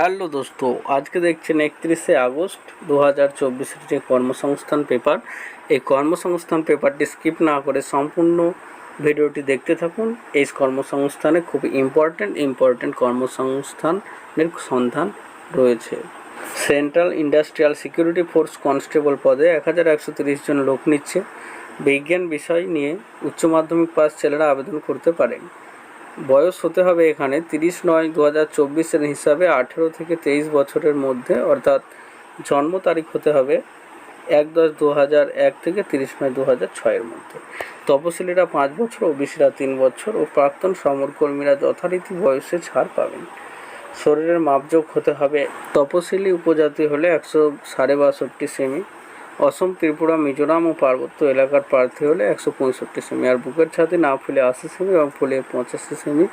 Hello দোস্ত, আজকে দেখছেন একত্রিশে আগস্ট দু হাজার চব্বিশের যে কর্মসংস্থান পেপার, এই কর্মসংস্থান পেপারটি স্কিপ না করে সম্পূর্ণ ভিডিওটি দেখতে থাকুন। এই কর্মসংস্থানে খুব ইম্পর্ট্যান্ট ইম্পর্ট্যান্ট কর্মসংস্থানের সন্ধান রয়েছে। Central industrial security force constable পদে এক হাজার একশো তিরিশ জন লোক নিচ্ছে। বিজ্ঞান বিষয় নিয়ে উচ্চ মাধ্যমিক পাস ছেলেরা আবেদন করতে পারেন। বয়স হতে হবে এখানে তিরিশ নয় দু হাজার চব্বিশের হিসাবে আঠেরো থেকে তেইশ বছরের মধ্যে, অর্থাৎ জন্ম তারিখ হতে হবে এক দশ দু হাজার এক থেকে তিরিশ নয় দু হাজার ছয়ের মধ্যে। তপশিলীরা পাঁচ বছর, ওবিসিরা তিন বছর ও প্রাক্তন সমরকর্মীরা যথারীতি বয়সে ছাড় পাবেন। শরীরের মাপযোগ হতে হবে। তপশিলি উপজাতি হলে একশো সাড়ে বাষট্টি সেমি অসম, ত্রিপুরা, মিজোরাম ও পার্বত্য এলাকার প্রার্থী হলে একশো পঁয়ষট্টি সেমি। আর বুকের ছাতি না ফুলে আশি সেমি এবং ফুলে পঁচাশি সেমি।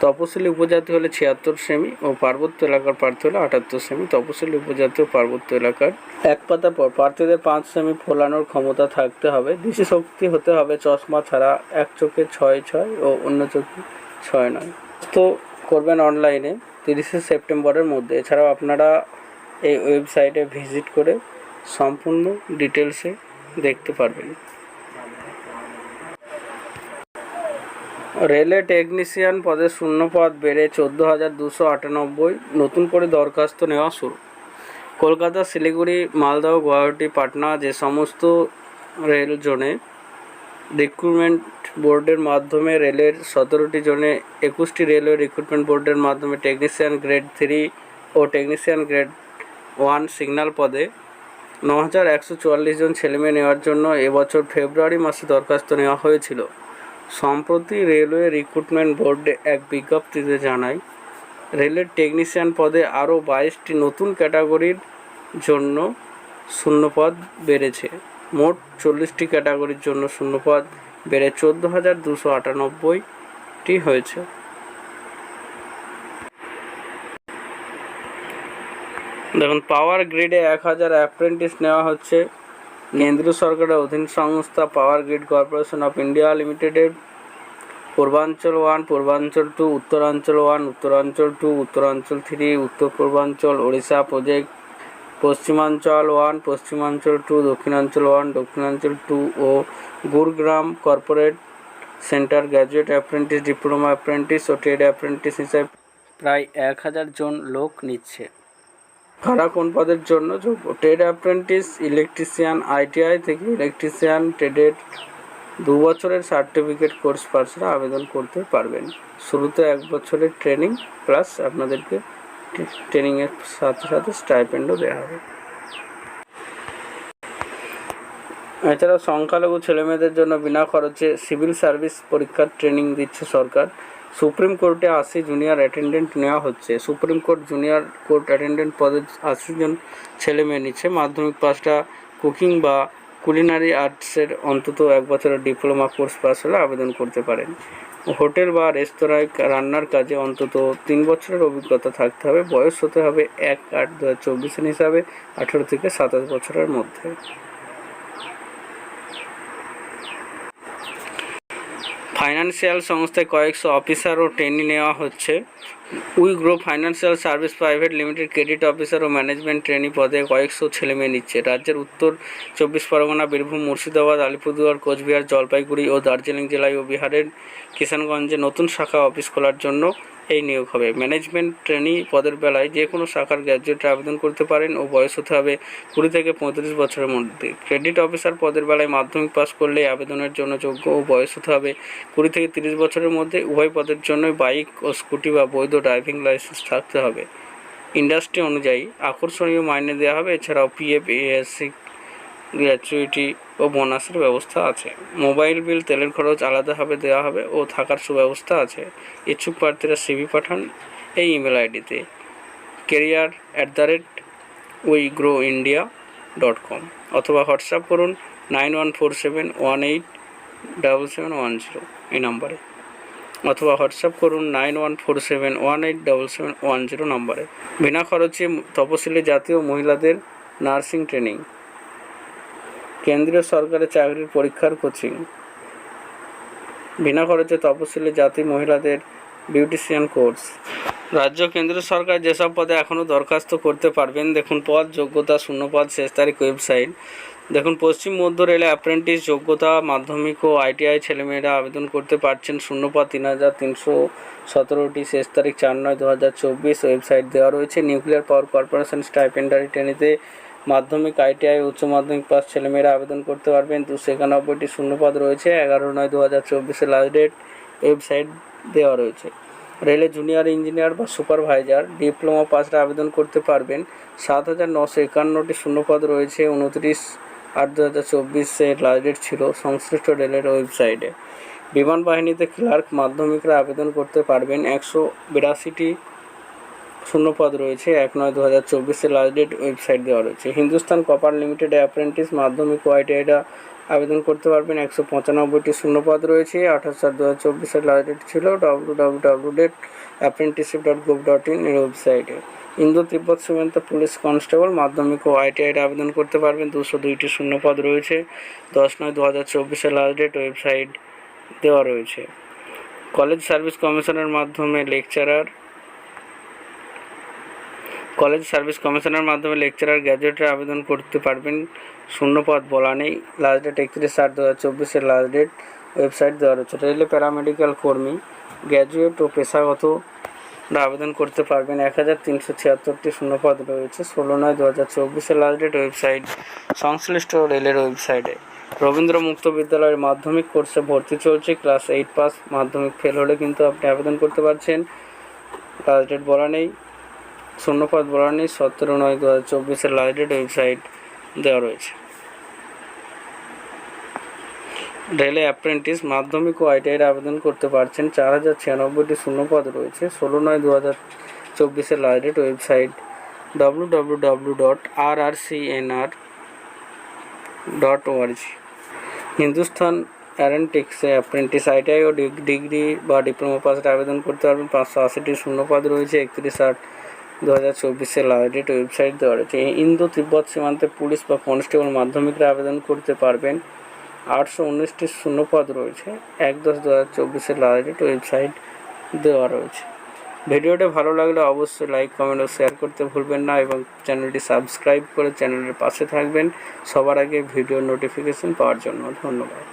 তপশিলি উপজাতি হলে ছিয়াত্তর সেমি ও পার্বত্য এলাকার প্রার্থী হলে আটাত্তর সেমি। তপশিলি উপজাতি ও পার্বত্য এলাকার এক পাতা পর প্রার্থীদের পাঁচ সেমি ফোলানোর ক্ষমতা থাকতে হবে। দৃষ্টি শক্তি হতে হবে চশমা ছাড়া, এক চোখে ছয় ছয় ও অন্য চোখে ছয় নয়। তো করবেন অনলাইনে, তিরিশে সেপ্টেম্বরের মধ্যে। এছাড়াও আপনারা এই ওয়েবসাইটে ভিজিট করে সম্পূর্ণ ডিটেলসে দেখতে পারবেন। রেলে টেকনিশিয়ান পদে শূন্য পদ বেড়ে চোদ্দ হাজার দুশো আটানব্বই নতুন করে দরখাস্ত নেওয়া শুরু। কলকাতা, শিলিগুড়ি, মালদহ, গুয়াহাটি, পাটনা যে সমস্ত রেল জোনে রিক্রুটমেন্ট বোর্ডের মাধ্যমে রেলের সতেরোটি জোনে একুশটি রেলওয়ে রিক্রুটমেন্ট বোর্ডের মাধ্যমে টেকনিশিয়ান গ্রেড থ্রি ও টেকনিশিয়ান গ্রেড ওয়ান সিগন্যাল পদে। ন হাজার একশো চুয়াল্লিশ জন ছেলেমেয়ে নেওয়ার জন্য এবছর ফেব্রুয়ারি মাসে দরখাস্ত নেওয়া হয়েছিল। সম্প্রতি রেলওয়ে রিক্রুটমেন্ট বোর্ডে এক বিজ্ঞপ্তিতে জানায়, রেলের টেকনিশিয়ান পদে আরও বাইশটি নতুন ক্যাটাগরির জন্য শূন্যপদ বেড়েছে। মোট চল্লিশটি ক্যাটাগরির জন্য শূন্যপদ বেড়ে চোদ্দ হাজার দুশো আটানব্বইটি হয়েছে। দেখুন পাওয়ার গ্রিডে এক হাজার অ্যাপ্রেন্টিস নেওয়া হচ্ছে। কেন্দ্রীয় সরকারের অধীন সংস্থা power grid corporation of India লিমিটেডের পূর্বাঞ্চল ওয়ান পূর্বাঞ্চল টু উত্তরাঞ্চল ওয়ান উত্তরাঞ্চল টু উত্তরাঞ্চল থ্রি উত্তর পূর্বাঞ্চল ওড়িশা প্রজেক্ট পশ্চিমাঞ্চল ওয়ান পশ্চিমাঞ্চল টু দক্ষিণাঞ্চল ওয়ান দক্ষিণাঞ্চল টু ও Gurugram corporate centre graduate apprentice diploma apprentice ও ট্রেড অ্যাপ্রেন্টিস হিসাবে প্রায় এক হাজার জন লোক নিচ্ছে। কারা কোন পদের জন্য যোগ্য? ট্রেড অ্যাপ্রেন্টিস ইলেকট্রিশিয়ান আইটিআই থেকে ইলেকট্রিশিয়ান ট্রেডের দু বছরের সার্টিফিকেট কোর্স পার্সরা আবেদন করতে পারবেন। শুরুতে এক বছরের ট্রেনিং প্লাস আপনাদেরকে ট্রেনিংয়ের সাথে সাথে স্টাইপেন্ডও দেওয়া হবে। এছাড়াও সংখ্যালঘু ছেলেমেয়েদের জন্য বিনা খরচে সিভিল সার্ভিস পরীক্ষার ট্রেনিং দিচ্ছে সরকার। সুপ্রিম কোর্টে আশি জুনিয়র অ্যাটেন্ডেন্ট নেওয়া হচ্ছে। Supreme court junior court attendant পদে আশি জন ছেলে মেয়ে নিচ্ছে। মাধ্যমিক পাশটা কুকিং বা কুলিনারি আর্টসের অন্তত এক বছরের ডিপ্লোমা কোর্স পাস হলে আবেদন করতে পারেন। হোটেল বা রেস্তোরাঁয় রান্নার কাজে অন্তত তিন বছরের অভিজ্ঞতা থাকতে হবে। বয়স হতে হবে এক আট দু হাজার চব্বিশের হিসাবে আঠেরো থেকে সাতাশ বছরের মধ্যে। ফাইন্যান্সিয়াল সংস্থায় কয়েকশো অফিসার ও ট্রেনিং নেওয়া হচ্ছে। We Grow financial service private limited credit officer O management trainee পদে কয়েকশো ছেলেমেয়ে নিচ্ছে। রাজ্যের উত্তর চব্বিশ পরগনা, বীরভূম, মুর্শিদাবাদ, আলিপুরদুয়ার, কোচবিহার, জলপাইগুড়ি ও দার্জিলিং জেলায় ও বিহারের কিষানগঞ্জে নতুন শাখা অফিস খোলার জন্য এই নিয়োগ হবে। ম্যানেজমেন্ট ট্রেনি পদের বেলায় যে কোনো শাখার গ্র্যাজুয়েট আবেদন করতে পারেন ও বয়স হতে হবে কুড়ি থেকে পঁয়ত্রিশ বছরের মধ্যে। ক্রেডিট অফিসার পদের বেলায় মাধ্যমিক পাস করলে আবেদনের জন্য যোগ্য ও বয়স হতে হবে কুড়ি থেকে তিরিশ বছরের মধ্যে। উভয় পদের জন্যই বাইক ও স্কুটি বা বৈধ ড্রাইভিং লাইসেন্স থাকতে হবে। ইন্ডাস্ট্রি অনুযায়ী আকর্ষণীয় মাইনে দেওয়া হবে, এছাড়াও পিএফ এএসসি গ্র্যাচুইটি ও বোনাসের ব্যবস্থা আছে। মোবাইল বিল তেলের খরচ আলাদাভাবে দেওয়া হবে ও থাকার সুব্যবস্থা আছে। ইচ্ছুক প্রার্থীরা সিভি পাঠান এই ইমেল আইডিতে। Career at the rate we grow India dot com অথবা হোয়াটসঅ্যাপ করুন nine one four seven one eight double seven one zero এই নাম্বারে। অথবা হোয়াটসঅ্যাপ করুন nine one four seven one eight double seven one zero নম্বরে। বিনা খরচে তপশিলি জাতীয় মহিলাদের নার্সিং ট্রেনিং। কেন্দ্রীয় সরকারের চাকরির পরীক্ষার কোচিং। বিনা খরচে তপশিলি জাতি মহিলাদের বিউটিশিয়ান কোর্স। রাজ্য কেন্দ্র সরকার যেসব পদে এখনও দরখাস্ত করতে পারবেন, দেখুন পদ, যোগ্যতা শূন্য পদ শেষ তারিখ, ওয়েবসাইট। দেখুন, পশ্চিম মধ্য রেলে অ্যাপ্রেন্টিস যোগ্যতা, মাধ্যমিক ও আইটিআই ছেলেমেয়েরা আবেদন করতে পারছেন শূন্য পদ তিন হাজার তিনশো সতেরোটি শেষ তারিখ চার নয় দু হাজার চব্বিশ ওয়েবসাইট দেওয়া রয়েছে। নিউক্লিয়ার পাওয়ার কর্পোরেশন স্টাইপেন্ডারি ট্রেনিতে মাধ্যমিক, আইটিআই, উচ্চ মাধ্যমিক পাস ছেলেমেয়েরা আবেদন করতে পারবেন। দুশো একানব্বইটি শূন্যপদ রয়েছে। এগারো নয় দু হাজার চব্বিশে লাস্ট ডেট ওয়েবসাইট দেওয়া রয়েছে। রেলে জুনিয়র ইঞ্জিনিয়ার বা সুপারভাইজার, ডিপ্লোমা পাসরা আবেদন করতে পারবেন। সাত হাজার নশো একান্নটি শূন্যপদ রয়েছে। উনত্রিশ আট দু হাজার চব্বিশে লাস্ট ডেট ছিল সংশ্লিষ্ট রেলের ওয়েবসাইটে বিমান বাহিনীতে ক্লার্ক মাধ্যমিকরা আবেদন করতে পারবেন একশো বিরাশিটি শূন্যপদ রয়েছে, এক নয় দু হাজার চব্বিশে লাস্ট ডেট ওয়েবসাইট দেওয়া রয়েছে। হিন্দুস্তান কপার লিমিটেড অ্যাপ্রেন্টিস মাধ্যমিক ও আইটিআইটা আবেদন করতে পারবেন। একশো পঁচানব্বইটি শূন্যপদ রয়েছে। আঠাশ চার দু হাজার চব্বিশের লাস্ট ডেট ছিল W W W date apprenticeship dot gov dot in এর ওয়েবসাইটে ইন্দো তিব্বত সীমান্ত পুলিশ কনস্টেবল মাধ্যমিক ও আইটিআইটা আবেদন করতে পারবেন। দুশো দুইটি শূন্যপদ রয়েছে। দশ নয় দু হাজার চব্বিশের লাস্ট ডেট ওয়েবসাইট দেওয়া রয়েছে। কলেজ সার্ভিস কমিশনের মাধ্যমে লেকচারার কলেজ সার্ভিস কমিশনের মাধ্যমে লেকচারার গ্র্যাজুয়েটের আবেদন করতে পারবেন। শূন্যপদ বলা নেই। লাস্ট ডেট একত্রিশ আট দু হাজার চব্বিশের লাস্ট ডেট ওয়েবসাইট দেওয়া রয়েছে। রেলে প্যারামেডিক্যাল কর্মী গ্র্যাজুয়েট ও পেশাগত আবেদন করতে পারবেন। এক হাজার তিনশো ছিয়াত্তরটি শূন্যপদ রয়েছে। ষোলো নয় দু হাজার চব্বিশের লাস্ট ডেট ওয়েবসাইট সংশ্লিষ্ট রেলের ওয়েবসাইটে রবীন্দ্র মুক্ত বিদ্যালয়ের মাধ্যমিক কোর্সে ভর্তি চলছে। Class eight pass. মাধ্যমিক ফেল হলে কিন্তু আপনি আবেদন করতে পারছেন। লাস্ট ডেট বলা নেই। শূন্যপদ বলা নেই সতেরো নয় দু হাজার চব্বিশের ডেট ওয়েবসাইট দেওয়া রয়েছে। রেলে অ্যাপ্রেন্টিস মাধ্যমিক ও আইটিআইয়ের আবেদন করতে পারছেন চার হাজার ছিয়ানব্বইটি শূন্যপদ রয়েছে। ষোলো নয় দু হাজার চব্বিশের last date website W W W dot R R C N R dot ORG Hindustan অ্যারেন্টিক্সে apprentice, ITI ও ডিগ্রি বা ডিপ্লোমা পাসের আবেদন করতে পারবেন। পাঁচশো আশিটি শূন্যপদ রয়েছে, একত্রিশ আট দু হাজার ডেট ওয়েবসাইট দেওয়া রয়েছে ইন্দো তিব্বত সীমান্তে পুলিশ বা কনস্টেবল মাধ্যমিকরা আবেদন করতে পারবেন। আটশো উনিশটি শূন্যপদ রয়েছে। এক দশ দু হাজার চব্বিশের লাস্ট ডেট ওয়েবসাইট দেওয়া রয়েছে। ভিডিওটা ভালো লাগলে অবশ্যই লাইক কমেন্ট ও শেয়ার করতে ভুলবেন না এবং চ্যানেলটি সাবস্ক্রাইব করে চ্যানেলের পাশে থাকবেন। সবার আগে ভিডিও নোটিফিকেশন পাওয়ার জন্য ধন্যবাদ।